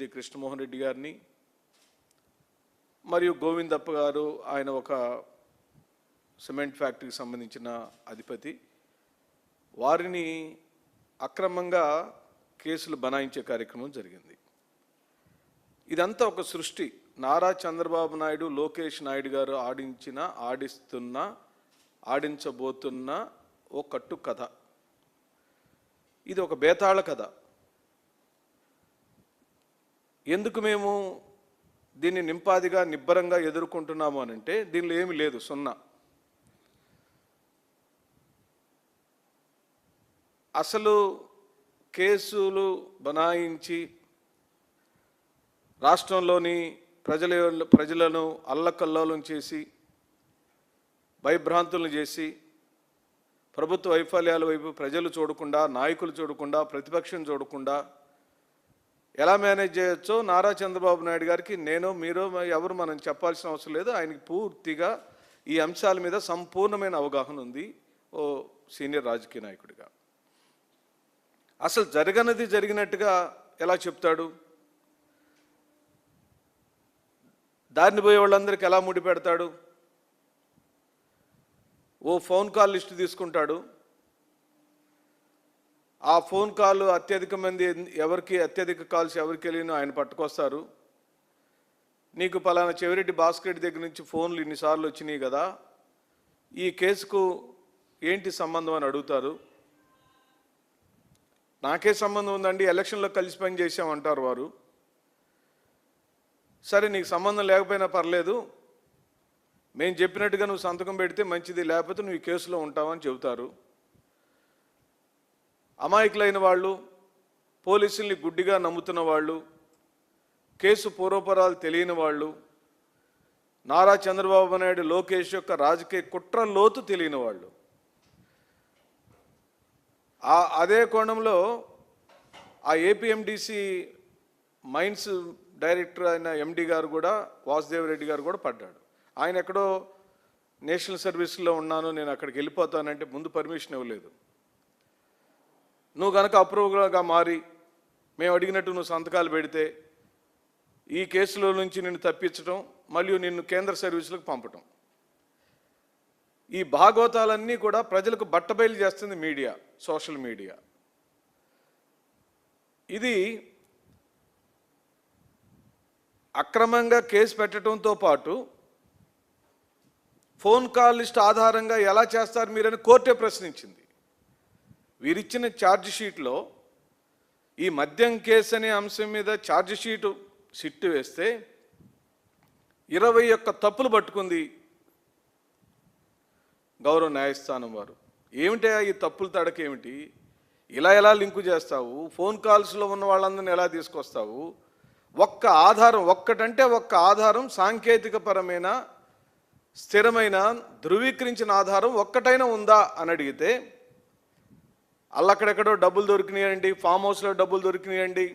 OSD Krishnamohan Reddy గారిని మరియు గోవిందప్ప గారు ఆయన ఒక సిమెంట్ ఫ్యాక్టరీకి సంబంధించిన అధిపతి. వారిని అక్రమంగా కేసులు బనాయించే కార్యక్రమం జరిగింది. ఇదంతా ఒక సృష్టి. నారా చంద్రబాబు నాయుడు లోకేష్ నాయుడు గారు ఆడించిన ఆడిస్తున్న ఆడించబోతున్న ఓ కట్టు కథ ఇది ఒక బేతాళ కథ. ఎందుకు మేము దీన్ని నింపాదిగా నిబ్బరంగా ఎదుర్కొంటున్నాము అని అంటే దీనిలో ఏమీ లేదు సున్నా. అసలు కేసులు బనాయించి రాష్ట్రంలోని ప్రజల ప్రజలను అల్లకల్లోలం చేసి భయభ్రాంతులను చేసి ప్రభుత్వ వైఫల్యాల వైపు ప్రజలు చూడకుండా నాయకులు చూడకుండా ప్రతిపక్షం చూడకుండా ఎలా మేనేజ్ చేయొచ్చో నారా చంద్రబాబు నాయుడు గారికి నేను మీరు ఎవరు మనం చెప్పాల్సిన అవసరం లేదు. ఆయనకి పూర్తిగా ఈ అంశాల మీద సంపూర్ణమైన అవగాహన ఉంది ఓ సీనియర్ రాజకీయ నాయకుడిగా. అసలు జరగనది జరిగినట్టుగా ఎలా చెప్తాడు? దారిని పోయే వాళ్ళందరికీ ఎలా ముడిపెడతాడు? ఓ ఫోన్ కాల్ లిస్టు తీసుకుంటాడు. ఆ ఫోన్ కాల్ అత్యధిక మంది ఎవరికి అత్యధిక కాల్స్ ఎవరికి వెళ్ళినో ఆయన పట్టుకొస్తారు. నీకు పలానా చెవిరెడ్డి బాస్కెట్ దగ్గర నుంచి ఫోన్లు ఇన్నిసార్లు వచ్చినాయి కదా ఈ కేసుకు ఏంటి సంబంధం అని అడుగుతారు. నాకే సంబంధం ఉందండి ఎలక్షన్లో కలిసి పని చేసామంటారు వారు. సరే నీకు సంబంధం లేకపోయినా పర్లేదు మేము చెప్పినట్టుగా నువ్వు సంతకం పెడితే మంచిది లేకపోతే నువ్వు ఈ కేసులో ఉంటావని చెబుతారు. అమాయకులైన వాళ్ళు పోలీసుల్ని గుడ్డిగా నమ్ముతున్న వాళ్ళు కేసు పూర్వపరాలు తెలియని వాళ్ళు నారా చంద్రబాబు నాయుడు లోకేష్ యొక్క రాజకీయ కుట్ర లోతు తెలియని వాళ్ళు. ఆ అదే కోణంలో ఆ ఏపీఎండిసి మైన్స్ డైరెక్టర్ అయిన ఎండి గారు కూడా వాసుదేవ్ రెడ్డి గారు కూడా పడ్డాడు. ఆయన ఎక్కడో నేషనల్ సర్వీస్లో ఉన్నాను నేను అక్కడికి వెళ్ళిపోతానంటే ముందు పర్మిషన్ ఇవ్వలేదు. నువ్వు కనుక అప్రూవల్గా మారి మేము అడిగినట్టు నువ్వు సంతకాలు పెడితే ఈ కేసులో నుంచి నిన్ను తప్పించడం మరియు నిన్ను కేంద్ర సర్వీసులకు పంపటం. ఈ భాగవతాలన్నీ కూడా ప్రజలకు బట్టబయలు చేస్తుంది మీడియా సోషల్ మీడియా. ఇది అక్రమంగా కేసు పెట్టడంతో పాటు ఫోన్ కాల్ లిస్ట్ ఆధారంగా ఎలా చేస్తారు మీరని కోర్టే ప్రశ్నించింది. వీరిచ్చిన ఛార్జ్ షీట్లో ఈ మద్యం కేసు అనే అంశం మీద ఛార్జ్ షీటు సిట్టు వేస్తే ఇరవై ఒక్క తప్పులు పట్టుకుంది గౌరవ న్యాయస్థానం వారు. ఏమిటి ఈ తప్పుల తడకేమిటి ఇలా ఎలా లింకు చేస్తావు? ఫోన్ కాల్స్లో ఉన్న వాళ్ళందరిని ఎలా తీసుకొస్తావు? ఒక్క ఆధారం ఒక్కటంటే ఒక్క ఆధారం సాంకేతికపరమైన స్థిరమైన ధృవీకరించిన ఆధారం ఒక్కటైనా ఉందా అని అడిగితే అల్లక్కడెక్కడో డబ్బులు దొరికినాయండి ఫామ్ హౌస్లో డబ్బులు దొరికినాయండి.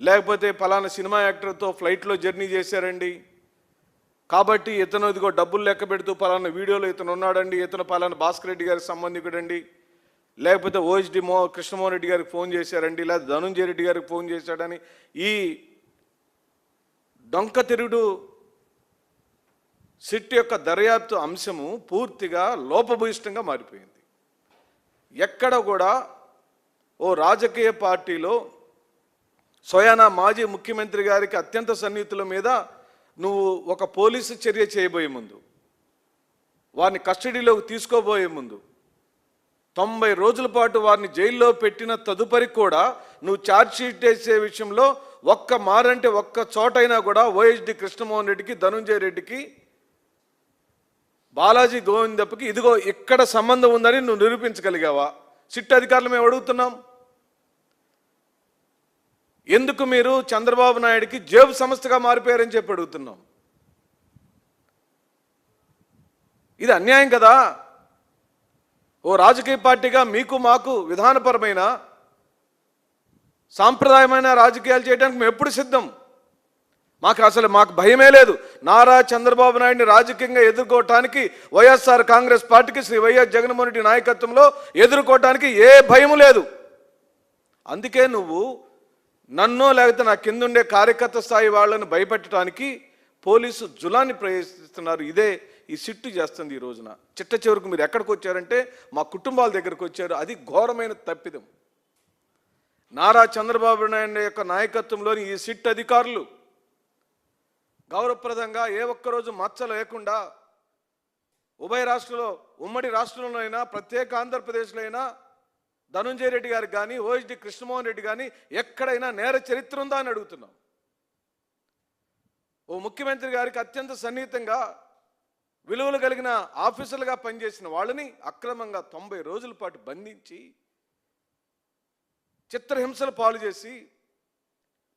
లేకపోతే పలానా సినిమా యాక్టర్తో ఫ్లైట్లో జర్నీ చేశారండి. కాబట్టి ఇతను ఇదిగో డబ్బులు లెక్క పెడుతూ పలానా వీడియోలో ఇతను ఉన్నాడండి ఇతను పలానా భాస్కర్ రెడ్డి గారికి సంబంధికుడండి. లేకపోతే ఓహెచ్డి మో కృష్ణమోహన్ రెడ్డి గారికి ఫోన్ చేశారండి లేదా ధనుంజయ రెడ్డి గారికి ఫోన్ చేశాడని. ఈ డొంక తిరుగుడు సిట్ యొక్క దర్యాప్తు అంశము పూర్తిగా లోపభూయిష్టంగా మారిపోయింది. ఎక్కడ కూడా ఓ రాజకీయ పార్టీలో సోయానా మాజీ ముఖ్యమంత్రి గారికి అత్యంత సన్నిహితుల మీద నువ్వు ఒక పోలీసు చర్య చేయబోయే ముందు వారిని కస్టడీలోకి తీసుకోబోయే ముందు తొంభై రోజుల పాటు వారిని జైల్లో పెట్టిన తదుపరి కూడా నువ్వు ఛార్జ్షీట్ వేసే విషయంలో ఒక్క మారంటే ఒక్క చోటైనా కూడా ఓఎస్డి కృష్ణమోహన్ రెడ్డికి ధనుంజయ రెడ్డికి బాలాజీ గోవిందప్పకి ఇదిగో ఇక్కడ సంబంధం ఉందని నువ్వు నిరూపించగలిగావా? సిట్ అధికారులు మేము అడుగుతున్నాం. ఎందుకు మీరు చంద్రబాబు నాయుడికి జేబు సంస్థగా మారిపోయారని చెప్పి అడుగుతున్నాం. ఇది అన్యాయం కదా? ఓ రాజకీయ పార్టీగా మీకు మాకు విధానపరమైన సాంప్రదాయమైన రాజకీయాలు చేయడానికి మేము ఎప్పుడు సిద్ధం? మాకు అసలు మాకు భయమే లేదు. నారా చంద్రబాబు నాయుడిని రాజకీయంగా ఎదుర్కోవటానికి వైఎస్ఆర్ కాంగ్రెస్ పార్టీకి శ్రీ వైఎస్ జగన్మోహన్ రెడ్డి నాయకత్వంలో ఎదుర్కోవటానికి ఏ భయం లేదు. అందుకే నువ్వు నన్నో లేకపోతే నా కిందుండే కార్యకర్త స్థాయి వాళ్ళని భయపెట్టడానికి పోలీసు జులాన్ని ప్రవేశిస్తున్నారు ఇదే ఈ సిట్టు చేస్తుంది ఈ రోజున. చిట్ట చివరికి మీరు ఎక్కడికి వచ్చారంటే మా కుటుంబాల దగ్గరకు వచ్చారు. అది ఘోరమైన తప్పిదం. నారా చంద్రబాబు నాయుడు యొక్క నాయకత్వంలోని ఈ సిట్ అధికారులు గౌరవప్రదంగా ఏ ఒక్కరోజు మచ్చ లేకుండా ఉభయ రాష్ట్రంలో ఉమ్మడి రాష్ట్రంలో అయినా ప్రత్యేక ఆంధ్రప్రదేశ్లో అయినా ధనుంజయ రెడ్డి గారికి కానీ ఓహెచ్డి కృష్ణమోహన్ రెడ్డి కానీ ఎక్కడైనా నేర చరిత్ర ఉందా అని అడుగుతున్నాం. ఓ ముఖ్యమంత్రి గారికి అత్యంత సన్నిహితంగా విలువలు కలిగిన ఆఫీసర్లుగా పనిచేసిన వాళ్ళని అక్రమంగా తొంభై రోజుల పాటు బంధించి చిత్రహింసలు పాలు చేసి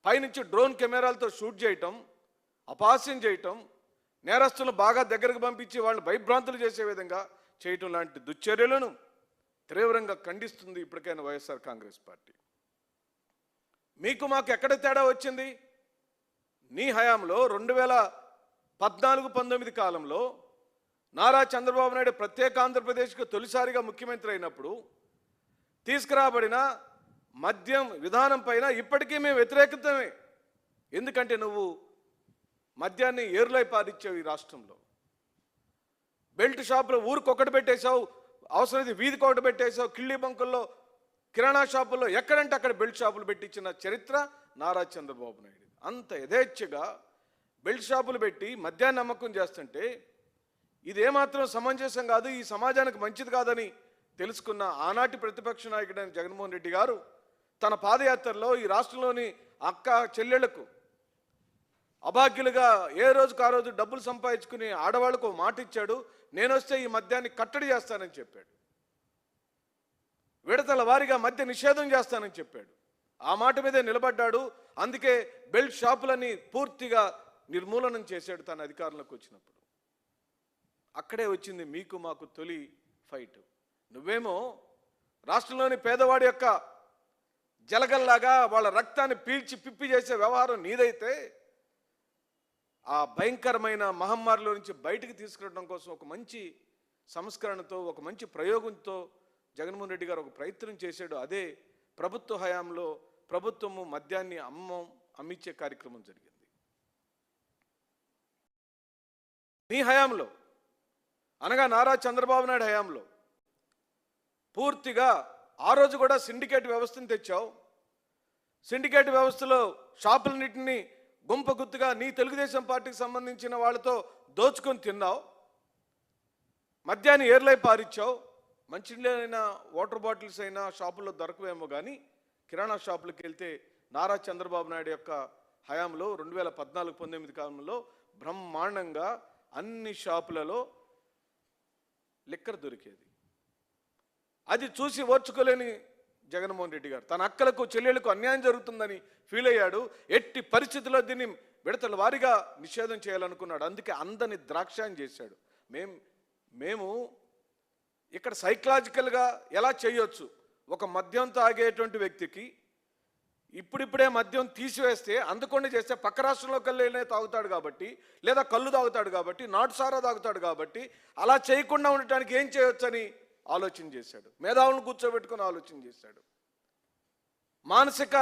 పైనుంచి డ్రోన్ కెమెరాలతో షూట్ చేయటం అపాస్యం చేయటం నేరస్తులను బాగా దగ్గరకు పంపించి వాళ్ళని భయభ్రాంతులు చేసే విధంగా చేయటం లాంటి దుశ్చర్యలను తీవ్రంగా ఖండిస్తుంది ఇప్పటికైనా వైఎస్ఆర్ కాంగ్రెస్ పార్టీ. మీకు మాకు ఎక్కడ తేడా వచ్చింది? నీ హయాంలో రెండు వేల పద్నాలుగు పంతొమ్మిది కాలంలో నారా చంద్రబాబు నాయుడు ప్రత్యేక ఆంధ్రప్రదేశ్కు తొలిసారిగా ముఖ్యమంత్రి అయినప్పుడు తీసుకురాబడిన మద్యం విధానం పైన ఇప్పటికీ మేము వ్యతిరేకతమే. ఎందుకంటే నువ్వు మద్యాన్ని ఏరులై పారిచ్చావు ఈ రాష్ట్రంలో. బెల్ట్ షాపులో ఊరికొకటి పెట్టేశావు అవసరమైతే వీధికి ఒకటి పెట్టేశావు కిళ్ళి బంకుల్లో కిరాణా షాపుల్లో ఎక్కడంటే అక్కడ బెల్ట్ షాపులు పెట్టించిన చరిత్ర నారా చంద్రబాబు నాయుడు అంత యథేచ్ఛగా బెల్ట్ షాపులు పెట్టి మద్యాన్ని అమ్మకం చేస్తుంటే ఇదేమాత్రం సమంజసం కాదు ఈ సమాజానికి మంచిది కాదని తెలుసుకున్న ఆనాటి ప్రతిపక్ష నాయకుడైన జగన్మోహన్ రెడ్డి గారు తన పాదయాత్రలో ఈ రాష్ట్రంలోని అక్క చెల్లెళ్ళకు అభాగ్యులుగా ఏ రోజుకు ఆ రోజు డబ్బులు సంపాదించుకుని ఆడవాళ్ళకు మాట ఇచ్చాడు నేను వస్తే ఈ మద్యాన్ని కట్టడి చేస్తానని చెప్పాడు. విడతల వారీగా మద్య నిషేధం చేస్తానని చెప్పాడు. ఆ మాట మీదే నిలబడ్డాడు. అందుకే బెల్ట్ షాపులని పూర్తిగా నిర్మూలనం చేశాడు తన అధికారంలోకి వచ్చినప్పుడు. అక్కడే వచ్చింది మీకు మాకు తొలి ఫైట్. నువ్వేమో రాష్ట్రంలోని పేదవాడి యొక్క జలగల్లాగా వాళ్ళ రక్తాన్ని పీల్చి పిప్పి చేసే వ్యవహారం నీదైతే ఆ భయంకరమైన మహమ్మారిలో నుంచి బయటికి తీసుకురావడం కోసం ఒక మంచి సంస్కరణతో ఒక మంచి ప్రయోగంతో జగన్మోహన్ రెడ్డి గారు ఒక ప్రయత్నం చేశాడు. అదే ప్రభుత్వ హయాంలో ప్రభుత్వము మద్యాన్ని అమ్మం అమ్మించే కార్యక్రమం జరిగింది. మీ హయాంలో అనగా నారా చంద్రబాబు నాయుడు హయాంలో పూర్తిగా ఆ రోజు కూడా సిండికేట్ వ్యవస్థను తెచ్చావు. సిండికేట్ వ్యవస్థలో షాపులన్నింటినీ గుంప గుత్తుగా నీ తెలుగుదేశం పార్టీకి సంబంధించిన వాళ్ళతో దోచుకొని తిన్నావు మద్యాన్ని ఏర్లై పారిచ్చావు మంచినీళ్ళైనా వాటర్ బాటిల్స్ అయినా షాపుల్లో దొరకవేమో కానీ కిరాణా షాపులకు వెళ్తే నారా చంద్రబాబు నాయుడు యొక్క హయాంలో రెండు వేల పద్నాలుగు పంతొమ్మిది కాలంలో బ్రహ్మాండంగా అన్ని షాపులలో లిక్కర్ దొరికేది. అది చూసి ఓర్చుకోలేని జగన్మోహన్ రెడ్డి గారు. తన అక్కలకు చెల్లెళ్ళకు అన్యాయం జరుగుతుందని ఫీల్ అయ్యాడు. ఎట్టి పరిస్థితుల్లో దీన్ని విడతల వారీగా నిషేధం చేయాలనుకున్నాడు. అందుకే అందని ద్రాక్షాయం చేశాడు. మేం మేము ఇక్కడ సైకలాజికల్గా ఎలా చేయొచ్చు? ఒక మద్యం తాగేటువంటి వ్యక్తికి ఇప్పుడిప్పుడే మద్యం తీసివేస్తే అందకుండా చేస్తే పక్క రాష్ట్రంలో వెళ్ళే తాగుతాడు కాబట్టి లేదా కళ్ళు తాగుతాడు కాబట్టి నాటు సారా తాగుతాడు కాబట్టి అలా చేయకుండా ఉండటానికి ఏం చేయొచ్చని ఆలోచన చేశాడు. మేధావులను కూర్చోబెట్టుకొని ఆలోచన చేశాడు. మానసిక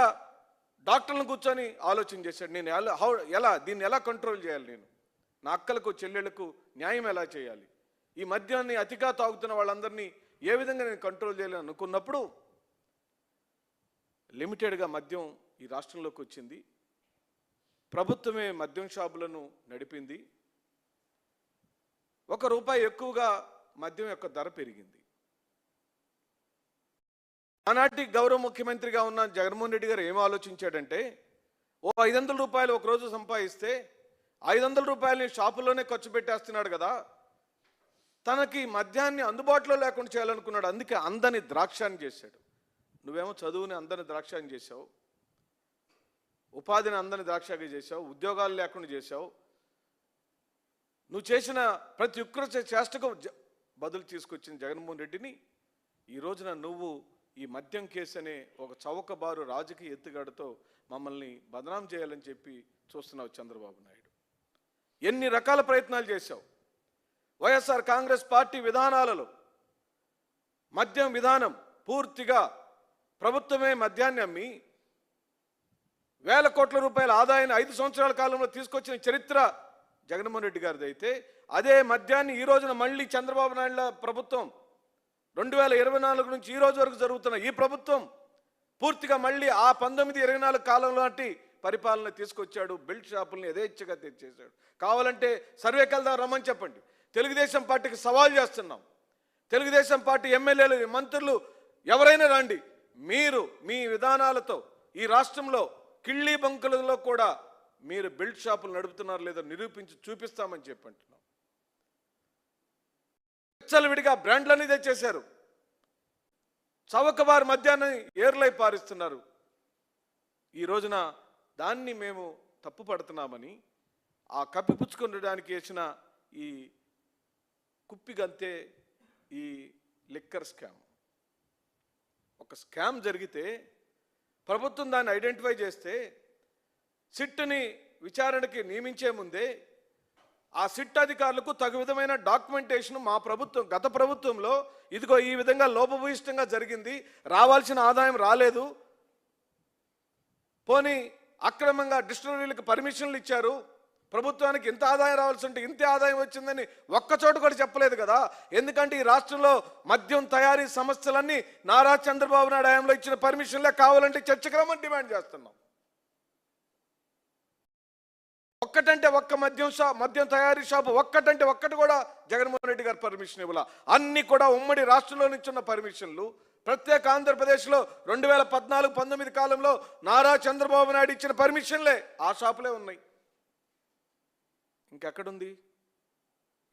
డాక్టర్లను కూర్చొని ఆలోచన చేశాడు. నేను ఎలా హౌ ఎలా దీన్ని ఎలా కంట్రోల్ చేయాలి నేను? నా అక్కలకు చెల్లెళ్ళకు న్యాయం ఎలా చేయాలి? ఈ మద్యాన్ని అతిగా తాగుతున్న వాళ్ళందరినీ ఏ విధంగా నేను కంట్రోల్ చేయాలని అనుకున్నప్పుడు లిమిటెడ్గా మద్యం ఈ రాష్ట్రంలోకి వచ్చింది. ప్రభుత్వమే మద్యం షాపులను నడిపింది. ఒక రూపాయి ఎక్కువగా మద్యం యొక్క ధర పెరిగింది. ఆనాటి గౌరవ ముఖ్యమంత్రిగా ఉన్న జగన్మోహన్ రెడ్డి గారు ఏం ఆలోచించాడంటే ఓ ఐదు వందల రూపాయలు ఒక రోజు సంపాదిస్తే ఐదు వందల రూపాయలని షాపుల్లోనే ఖర్చు పెట్టేస్తున్నాడు కదా. తనకి మద్యాన్ని అందుబాటులో లేకుండా చేయాలనుకున్నాడు. అందుకే అందని ద్రాక్షాన్ని చేశాడు. నువ్వేమో చదువుని అందని ద్రాక్షాన్ని చేశావు. ఉపాధిని అందని ద్రాక్షగా చేశావు. ఉద్యోగాలు లేకుండా చేశావు. నువ్వు చేసిన ప్రతి ఒక్కరు చేష్టకు బదులు తీసుకొచ్చిన జగన్మోహన్ రెడ్డిని ఈ రోజున నువ్వు ఈ మద్యం కేసు అనే ఒక చౌకబారు రాజకీయ ఎత్తుగడతో మమ్మల్ని బదనాం చేయాలని చెప్పి చూస్తున్నావు చంద్రబాబు నాయుడు. ఎన్ని రకాల ప్రయత్నాలు చేశావు? వైఎస్ఆర్ కాంగ్రెస్ పార్టీ విధానాలలో మద్యం విధానం పూర్తిగా ప్రభుత్వమే మద్యాన్ని అమ్మి వేల కోట్ల రూపాయల ఆదాయాన్ని ఐదు సంవత్సరాల కాలంలో తీసుకొచ్చిన చరిత్ర జగన్మోహన్ రెడ్డి గారిది అయితే అదే మద్యాన్ని ఈ రోజున మళ్ళీ చంద్రబాబు నాయుడు ప్రభుత్వం రెండు వేల ఇరవై నాలుగు నుంచి ఈ రోజు వరకు జరుగుతున్న ఈ ప్రభుత్వం పూర్తిగా మళ్ళీ ఆ పంతొమ్మిది ఇరవై నాలుగు కాలం లాంటి పరిపాలన తీసుకొచ్చాడు బెల్ట్ షాపుల్ని యథేచ్ఛగా తెచ్చేశాడు. కావాలంటే సర్వే వెళ్దాం రమ్మని చెప్పండి. తెలుగుదేశం పార్టీకి సవాల్ చేస్తున్నాం. తెలుగుదేశం పార్టీ ఎమ్మెల్యేలు మంత్రులు ఎవరైనా రండి. మీరు మీ విధానాలతో ఈ రాష్ట్రంలో కిళ్ళీ బంకులలో కూడా మీరు బెల్ట్ షాపులు నడుపుతున్నారు లేదో నిరూపించి చూపిస్తామని చెప్పి అంటున్నాం విడిగా బ్రాండ్లన్నీ తెచ్చేశారు. చవకవారి మధ్యాహ్నం ఏర్లై పారిస్తున్నారు. ఈ రోజున దాన్ని మేము తప్పు పడుతున్నామని ఆ కప్పిపుచ్చుకొనడానికి వేసిన ఈ కుప్పిగంతే ఈ లిక్కర్ స్కామ్. ఒక స్కామ్ జరిగితే ప్రభుత్వం దాన్ని ఐడెంటిఫై చేస్తే సిట్ని విచారణకి నియమించే ముందే ఆ సిట్ అధికారులకు తగు విధమైన డాక్యుమెంటేషన్ మా ప్రభుత్వం గత ప్రభుత్వంలో ఇదిగో ఈ విధంగా లోపభూయిష్టంగా జరిగింది రావాల్సిన ఆదాయం రాలేదు. పోనీ అక్రమంగా డిస్టిలరీలకు పర్మిషన్లు ఇచ్చారు ప్రభుత్వానికి ఇంత ఆదాయం రావాల్సి ఉంటే ఇంతే ఆదాయం వచ్చిందని ఒక్క చోట కూడా చెప్పలేదు కదా. ఎందుకంటే ఈ రాష్ట్రంలో మద్యం తయారీ సంస్థలన్నీ నారా చంద్రబాబు నాయుడు హయాంలో ఇచ్చిన పర్మిషన్లే కావాలంటే చర్చకు రమ్మని డిమాండ్ చేస్తున్నాం. ఒక్కటంటే ఒక్క మద్యం షాప్ మద్యం తయారీ షాపు ఒక్కటంటే ఒక్కటి కూడా జగన్మోహన్ రెడ్డి గారు పర్మిషన్ ఇవ్వాల. అన్ని కూడా ఉమ్మడి రాష్ట్రంలో నుంచి ఉన్న పర్మిషన్లు. ప్రత్యేక ఆంధ్రప్రదేశ్లో రెండు వేల పద్నాలుగు పంతొమ్మిది కాలంలో నారా చంద్రబాబు నాయుడు ఇచ్చిన పర్మిషన్లే ఆ షాపులే ఉన్నాయి. ఇంకెక్కడుంది?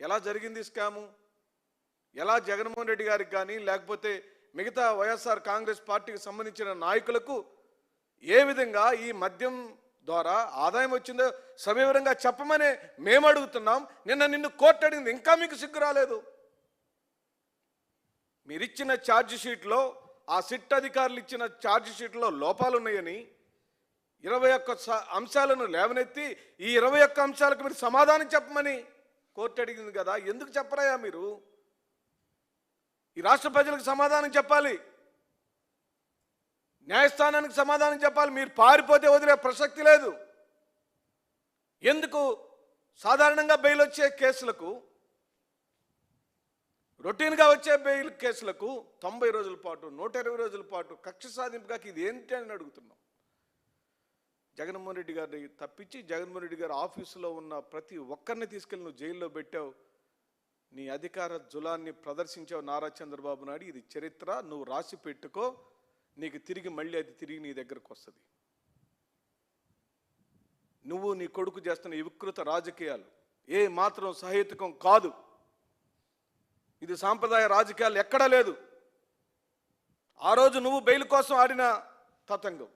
ఎలా జరిగింది స్కాము? ఎలా జగన్మోహన్ రెడ్డి గారికి కానీ లేకపోతే మిగతా వైఎస్ఆర్ కాంగ్రెస్ పార్టీకి సంబంధించిన నాయకులకు ఏ విధంగా ఈ మద్యం ద్వారా ఆదాయం వచ్చిందో సవివరంగా చెప్పమనే మేము అడుగుతున్నాం నిన్న నిన్ను కోర్టు అడిగింది. ఇంకా మీకు సిగ్గు రాలేదు. మీరిచ్చిన ఛార్జ్ షీట్లో ఆ సిట్ అధికారులు ఇచ్చిన ఛార్జ్ షీట్లో లోపాలు ఉన్నాయని ఇరవై ఒక్క స- అంశాలను లేవనెత్తి ఈ ఇరవై ఒక్క అంశాలకు మీరు సమాధానం చెప్పమని కోర్టు అడిగింది కదా. ఎందుకు చెప్పరాయా మీరు? ఈ రాష్ట్ర ప్రజలకు సమాధానం చెప్పాలి. న్యాయస్థానానికి సమాధానం చెప్పాలి. మీరు పారిపోతే వదిలే ప్రసక్తి లేదు. ఎందుకు? సాధారణంగా బెయిల్ వచ్చే కేసులకు రొటీన్గా వచ్చే బెయిల్ కేసులకు తొంభై రోజుల పాటు నూట ఇరవై రోజుల పాటు కక్ష సాధింపుగా ఇది ఏంటి అని అడుగుతున్నాం. జగన్మోహన్ రెడ్డి గారిని తప్పించి జగన్మోహన్ రెడ్డి గారి ఆఫీసులో ఉన్న ప్రతి ఒక్కరిని తీసుకెళ్ళి నువ్వు జైల్లో పెట్టావు. నీ అధికార జులాన్ని ప్రదర్శించావు నారా చంద్రబాబు నాయుడు. ఇది చరిత్ర. నువ్వు రాసి పెట్టుకో. నీకు తిరిగి మళ్ళీ అది తిరిగి నీ దగ్గరకు వస్తుంది. నువ్వు నీ కొడుకు చేస్తున్న ఈ వికృత రాజకీయాలు ఏ మాత్రం సహేతుకం కాదు. ఇది సాంప్రదాయ రాజకీయాలు ఎక్కడా లేదు. ఆ రోజు నువ్వు బెయిల్ కోసం ఆడిన తతంగం.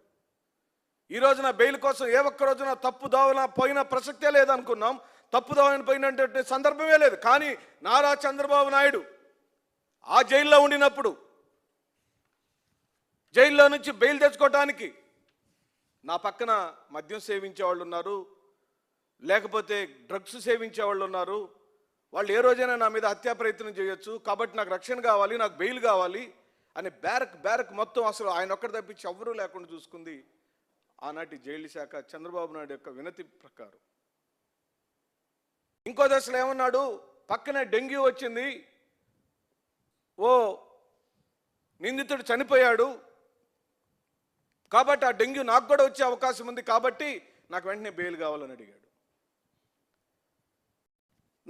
ఈ రోజున బెయిల్ కోసం ఏ ఒక్క రోజున తప్పు దోవన పోయిన ప్రసక్తే లేదనుకున్నాం. తప్పు దోవన పోయినటువంటి సందర్భమే లేదు. కానీ నారా చంద్రబాబు నాయుడు ఆ జైల్లో ఉండినప్పుడు జైల్లో నుంచి బెయిల్ తెచ్చుకోవటానికి. నా పక్కన మద్యం సేవించే వాళ్ళు ఉన్నారు. లేకపోతే డ్రగ్స్ సేవించే వాళ్ళు ఉన్నారు. వాళ్ళు ఏ రోజైనా నా మీద హత్యా ప్రయత్నం చేయొచ్చు. కాబట్టి నాకు రక్షణ కావాలి నాకు బెయిల్ కావాలి అని బ్యారక్ బ్యారక్ మొత్తం అసలు ఆయన ఒక్కటి తప్పించి ఎవరూ లేకుండా చూసుకుంది ఆనాటి జైలు శాఖ చంద్రబాబు నాయుడు యొక్క వినతి ప్రకారం. ఇంకో దశలో ఏమన్నాడు? పక్కనే డెంగ్యూ వచ్చింది. ఓ నిందితుడు చనిపోయాడు. కాబట్టి ఆ డెంగ్యూ నాకు కూడా వచ్చే అవకాశం ఉంది కాబట్టి నాకు వెంటనే బెయిల్ కావాలని అడిగాడు.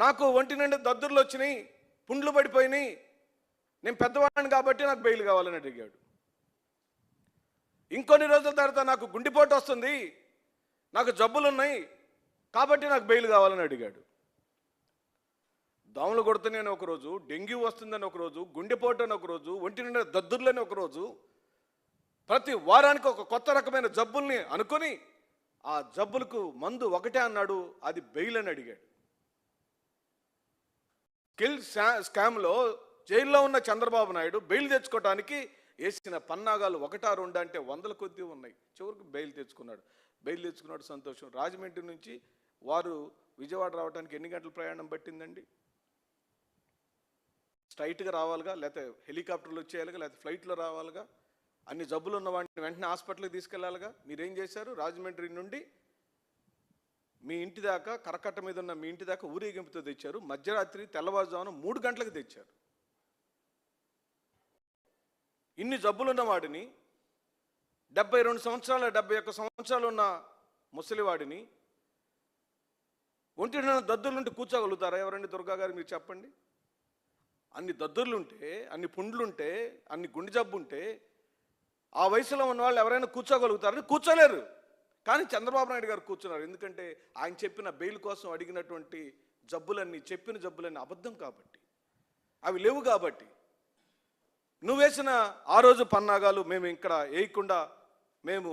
నాకు ఒంటి నుండి దద్దుర్లు వచ్చినాయి పుండ్లు పడిపోయినాయి. నేను పెద్దవాడిని కాబట్టి నాకు బెయిల్ కావాలని అడిగాడు. ఇంకొన్ని రోజుల తర్వాత నాకు గుండెపోటు వస్తుంది నాకు జబ్బులు ఉన్నాయి కాబట్టి నాకు బెయిల్ కావాలని అడిగాడు. దోమలు కొడుతున్నాయని ఒకరోజు డెంగ్యూ వస్తుందని ఒకరోజు గుండెపోటు అని ఒకరోజు ఒంటి నుండి దద్దుర్లని ఒకరోజు ప్రతి వారానికి ఒక కొత్త రకమైన జబ్బుల్ని అనుకొని ఆ జబ్బులకు మందు ఒకటే అన్నాడు అది బెయిల్ అని అడిగాడు. స్కిల్ స్కామ్లో జైల్లో ఉన్న చంద్రబాబు నాయుడు బెయిల్ తెచ్చుకోవడానికి వేసిన పన్నాగాలు ఒకటా రెండు అంటే వందల కొద్దీ ఉన్నాయి. చివరికి బెయిల్ తెచ్చుకున్నాడు. బెయిల్ తెచ్చుకున్నాడు సంతోషం. రాజమండ్రి నుంచి వారు విజయవాడ రావడానికి ఎన్ని గంటల ప్రయాణం పట్టిందండి? స్ట్రైట్గా రావాలిగా లేకపోతే హెలికాప్టర్లు వచ్చేయాలిగా లేకపోతే ఫ్లైట్లో రావాలిగా? అన్ని జబ్బులు ఉన్న వాడిని వెంటనే హాస్పిటల్కి తీసుకెళ్ళాలిగా. మీరేం చేశారు? రాజమండ్రి నుండి మీ ఇంటి దాకా కరకట్ట మీద ఉన్న మీ ఇంటి దాకా ఊరేగింపుతో తెచ్చారు. మధ్యరాత్రి తెల్లవారుజామున మూడు గంటలకు తెచ్చారు. ఇన్ని జబ్బులున్న వాడిని డెబ్బై రెండు సంవత్సరాల డెబ్బై ఒక్క సంవత్సరాలు ఉన్న ముసలివాడిని ఒంటి నిండా నుండి కూర్చోగలుగుతారా? ఎవరండి దుర్గా గారు? మీరు చెప్పండి. అన్ని దద్దుర్లుంటే అన్ని పుండ్లుంటే అన్ని గుండె జబ్బు ఉంటే ఆ వయసులో ఉన్న వాళ్ళు ఎవరైనా కూర్చోగలుగుతారని కూర్చోలేరు. కానీ చంద్రబాబు నాయుడు గారు కూర్చున్నారు. ఎందుకంటే ఆయన చెప్పిన బెయిల్ కోసం అడిగినటువంటి జబ్బులన్నీ చెప్పిన జబ్బులన్నీ అబద్ధం కాబట్టి. అవి లేవు కాబట్టి. నువ్వేసిన ఆ రోజు పన్నాగాలు మేము ఇక్కడ వేయకుండా మేము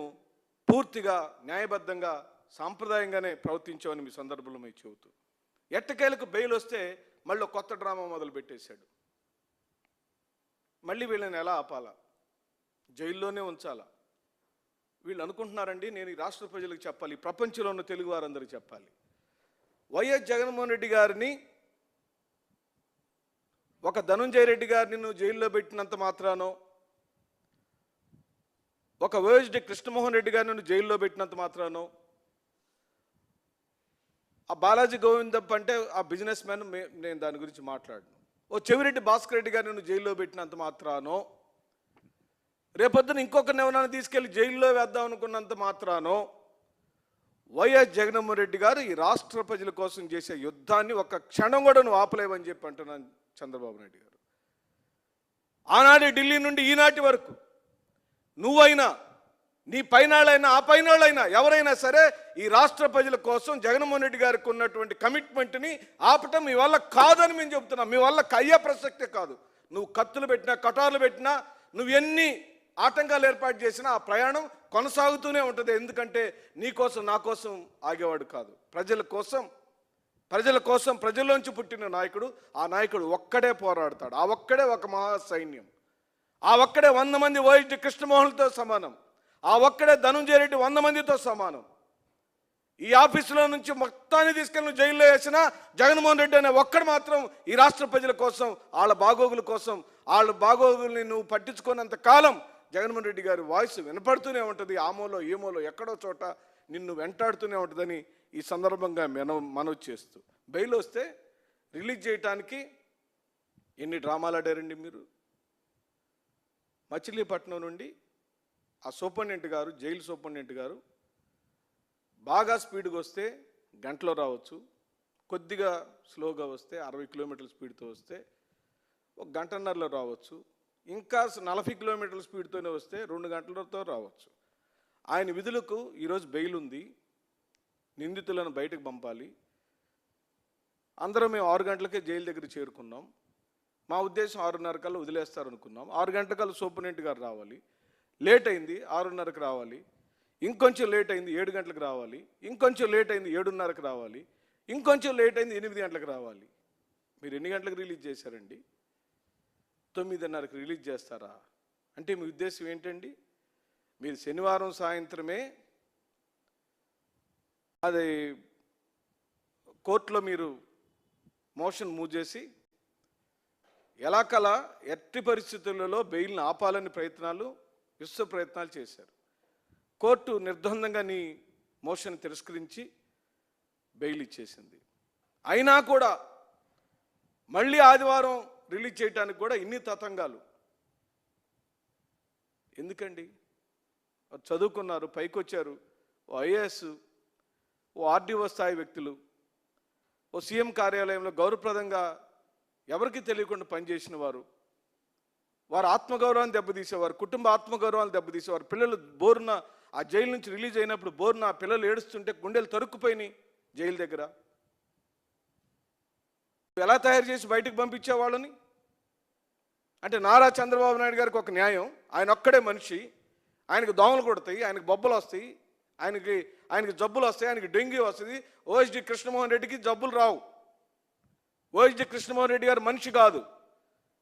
పూర్తిగా న్యాయబద్ధంగా సాంప్రదాయంగానే ప్రవర్తించామని మీ సందర్భంలో మీకు చెబుతూ. ఎట్టకేలకు బెయిల్ వస్తే మళ్ళీ కొత్త డ్రామా మొదలు పెట్టేశాడు మళ్ళీ వీళ్ళని ఎలా ఆపాలా? జైల్లోనే ఉంచాల? వీళ్ళు అనుకుంటున్నారండి నేను ఈ రాష్ట్ర ప్రజలకు చెప్పాలి ప్రపంచంలో ఉన్న తెలుగు వారందరికీ చెప్పాలి. వైఎస్ జగన్మోహన్ రెడ్డి గారిని ఒక ధనుంజయ రెడ్డి గారిని నువ్వు జైల్లో పెట్టినంత మాత్రానో ఒక ఓఎస్డి కృష్ణమోహన్ రెడ్డి గారిని నువ్వు జైల్లో పెట్టినంత మాత్రానో ఆ బాలాజీ గోవిందప్ప అంటే ఆ బిజినెస్ మ్యాన్ మే- నేను దాని గురించి మాట్లాడను. ఓ చెవిరెడ్డి భాస్కర్ రెడ్డి గారిని నువ్వు జైల్లో పెట్టినంత మాత్రానో రేపొద్దున ఇంకొకరిని ఎవరైనా తీసుకెళ్ళి జైల్లో వేద్దాం అనుకున్నంత మాత్రానో వైఎస్ జగన్మోహన్ రెడ్డి గారు ఈ రాష్ట్ర ప్రజల కోసం చేసే యుద్ధాన్ని ఒక క్షణం కూడా నువ్వు ఆపలేవని చెప్పి అంటున్నాను చంద్రబాబు నాయుడు గారు. ఆనాటి ఢిల్లీ నుండి ఈనాటి వరకు నువ్వైనా నీ పైనాళ్ళైనా ఆ పైనాళ్ళైనా ఎవరైనా సరే ఈ రాష్ట్ర ప్రజల కోసం జగన్మోహన్ రెడ్డి గారికి ఉన్నటువంటి కమిట్మెంట్ని ఆపటం మీ వల్ల కాదని మేము చెబుతున్నాం. మీ వల్ల అయ్యే ప్రసక్తే కాదు. నువ్వు కత్తులు పెట్టినా కటార్లు పెట్టినా నువ్వు ఎన్ని ఆటంకాలు ఏర్పాటు చేసినా ఆ ప్రయాణం కొనసాగుతూనే ఉంటుంది. ఎందుకంటే నీ కోసం నా కోసం ఆగేవాడు కాదు. ప్రజల కోసం ప్రజల కోసం ప్రజల్లోంచి పుట్టిన నాయకుడు ఆ నాయకుడు ఒక్కడే పోరాడతాడు. ఆ ఒక్కడే ఒక మహా సైన్యం ఆ ఒక్కడే వంద మంది వైద్య కృష్ణమోహన్తో సమానం. ఆ ఒక్కడే ధనుంజయ రెడ్డి వంద మందితో సమానం. ఈ ఆఫీసులో నుంచి మొత్తాన్ని తీసుకెళ్ళి జైల్లో వేసిన జగన్మోహన్ రెడ్డి అనే ఒక్కడు మాత్రం ఈ రాష్ట్ర ప్రజల కోసం వాళ్ళ బాగోగుల కోసం వాళ్ళ బాగోగుల్ని నువ్వు పట్టించుకున్నంత కాలం జగన్మోహన్ రెడ్డి గారి వాయిస్ వినపడుతూనే ఉంటుంది. ఆమోలో ఏమోలో ఎక్కడో చోట నిన్ను వెంటాడుతూనే ఉంటుందని ఈ సందర్భంగా మనం మనవి చేస్తూ. బెయిల్ వస్తే రిలీజ్ చేయటానికి ఎన్ని డ్రామాలు ఆడారండి మీరు? మచిలీపట్నం నుండి ఆ సూపరింటెండెంట్ గారు జైలు సూపరింటెండెంట్ గారు బాగా స్పీడ్గా వస్తే గంటలో రావచ్చు. కొద్దిగా స్లోగా వస్తే అరవై కిలోమీటర్ల స్పీడ్తో వస్తే ఒక గంటన్నరలో రావచ్చు. ఇంకా నలభై కిలోమీటర్ల స్పీడ్తోనే వస్తే రెండు గంటలతో రావచ్చు. ఆయన విధులకు ఈరోజు బెయిల్ ఉంది. నిందితులను బయటకు పంపాలి. అందరం మేము ఆరు గంటలకే జైలు దగ్గర చేరుకున్నాం. మా ఉద్దేశం ఆరున్నర కల్లా వదిలేస్తారు అనుకున్నాం ఆరు గంటలకల్లా సూపరింటెండెంట్ గారు రావాలి. లేట్ అయింది ఆరున్నరకు రావాలి. ఇంకొంచెం లేట్ అయింది ఏడు గంటలకు రావాలి. ఇంకొంచెం లేట్ అయింది ఏడున్నరకు రావాలి. ఇంకొంచెం లేట్ అయింది ఎనిమిది గంటలకు రావాలి. మీరు ఎన్ని గంటలకు రిలీజ్ చేశారండి? తొమ్మిదిన్నరకు రిలీజ్ చేస్తారా? అంటే మీ ఉద్దేశం ఏంటండి? మీరు శనివారం సాయంత్రమే అది కోర్టులో మీరు మోషన్ మూవ్ చేసి ఎలా కల ఎట్టి పరిస్థితులలో బెయిల్ని ఆపాలని ప్రయత్నాలు విశ్వ ప్రయత్నాలు చేశారు. కోర్టు నిర్ద్వందంగా నీ మోషన్ తిరస్కరించి బెయిల్ ఇచ్చేసింది. అయినా కూడా మళ్ళీ ఆదివారం రిలీజ్ చేయడానికి కూడా ఇన్ని తతంగాలు. ఎందుకండి? వారు చదువుకున్నారు పైకొచ్చారు. ఓ ఐఏఎస్ ఓ ఆర్డీఓ స్థాయి వ్యక్తులు. ఓ సీఎం కార్యాలయంలో గౌరవప్రదంగా ఎవరికి తెలియకుండా పనిచేసిన వారు. వారు ఆత్మగౌరవాన్ని దెబ్బతీసేవారు కుటుంబ ఆత్మగౌరవాన్ని దెబ్బతీసేవారు. పిల్లలు బోరున ఆ జైలు నుంచి రిలీజ్ అయినప్పుడు బోరున ఆ పిల్లలు ఏడుస్తుంటే గుండెలు తరుక్కుపోయినాయి జైలు దగ్గర. ఎలా తయారు చేసి బయటకు పంపించే వాళ్ళని అంటే నారా చంద్రబాబు నాయుడు గారికి ఒక న్యాయం. ఆయన ఒక్కడే మనిషి. ఆయనకు దోమలు కొడతాయి ఆయనకు బొబ్బలు వస్తాయి ఆయనకి ఆయనకి జబ్బులు వస్తాయి ఆయనకి డెంగ్యూ వస్తుంది. ఓఎస్డి కృష్ణమోహన్ రెడ్డికి జబ్బులు రావు. ఓఎస్డి కృష్ణమోహన్ రెడ్డి గారు మనిషి కాదు.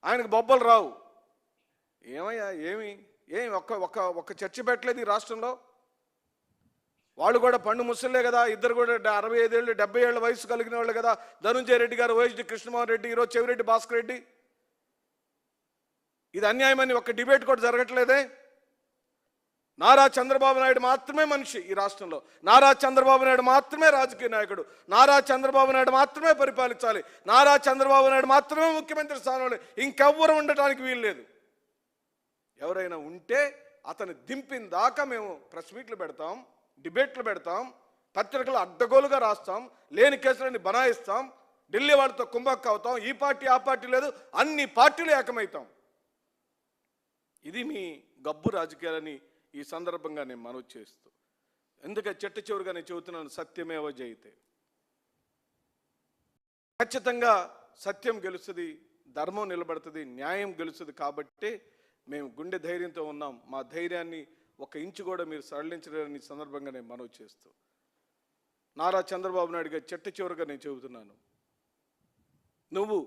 ఆయనకు బొబ్బలు రావు. ఏమయ్యా ఏమి? ఏమి? ఒక్క ఒక్క ఒక్క చర్చ పెట్టలేదు ఈ రాష్ట్రంలో? వాళ్ళు కూడా పండు ముసలే కదా ఇద్దరు కూడా అరవై ఐదేళ్ళు డెబ్బై ఏళ్ళ వయసు కలిగిన వాళ్ళు కదా. ధనుంజయ రెడ్డి గారు ఓఎస్డి కృష్ణమోహన్ రెడ్డి ఈరోజు చెవిరెడ్డి భాస్కర్ రెడ్డి. ఇది అన్యాయమని ఒక్క డిబేట్ కూడా జరగట్లేదే. నారా చంద్రబాబు నాయుడు మాత్రమే మనిషి ఈ రాష్ట్రంలో. నారా చంద్రబాబు నాయుడు మాత్రమే రాజకీయ నాయకుడు. నారా చంద్రబాబు నాయుడు మాత్రమే పరిపాలించాలి. నారా చంద్రబాబు నాయుడు మాత్రమే ముఖ్యమంత్రి స్థానంలో ఇంకెవ్వరు ఉండటానికి వీల్లేదు ఎవరైనా ఉంటే అతను దింపిన దాకా మేము ప్రెస్ మీట్లు పెడతాం. డిబేట్లు పెడతాం పత్రికలు అడ్డగోలుగా రాస్తాం లేని కేసులని బనాయిస్తాం ఢిల్లీ వాళ్ళతో కుంభక్క అవుతాం ఈ పార్టీ ఆ పార్టీ లేదు అన్ని పార్టీలు ఏకమవుతాం. ఇది మీ గబ్బు రాజకీయాలని ఈ సందర్భంగా నేను మనవి చేస్తూ ఎందుకంటే చెట్టు చివరిగా నేను చెబుతున్నాను సత్యమేవ జయితే. ఖచ్చితంగా సత్యం గెలుస్తుంది ధర్మం నిలబడుతుంది న్యాయం గెలుస్తుంది కాబట్టి మేము గుండె ధైర్యంతో ఉన్నాం మా ధైర్యాన్ని ఒక ఇంచు కూడా మీరు సడలించలేని సందర్భంగా నేను మనవి చేస్తూ నారా చంద్రబాబు నాయుడు గారి చెట్ట చివరిగా నేను చెబుతున్నాను. నువ్వు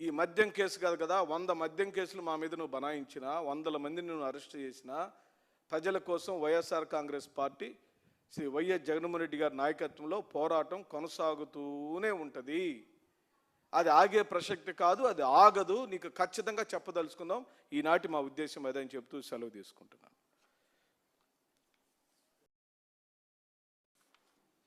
ఈ మద్యం కేసు కాదు కదా వంద మద్యం కేసులు మా మీద నువ్వు బనాయించినా వందల మందిని నువ్వు అరెస్ట్ చేసినా ప్రజల కోసం YSR Congress party Shri YS Jaganmohan Reddy గారి నాయకత్వంలో పోరాటం కొనసాగుతూనే ఉంటుంది. అది ఆగే ప్రసక్తి కాదు అది ఆగదు. నీకు ఖచ్చితంగా చెప్పదలుచుకుందాం. ఈనాటి మా ఉద్దేశం అదని చెప్తూ సెలవు తీసుకుంటున్నాను.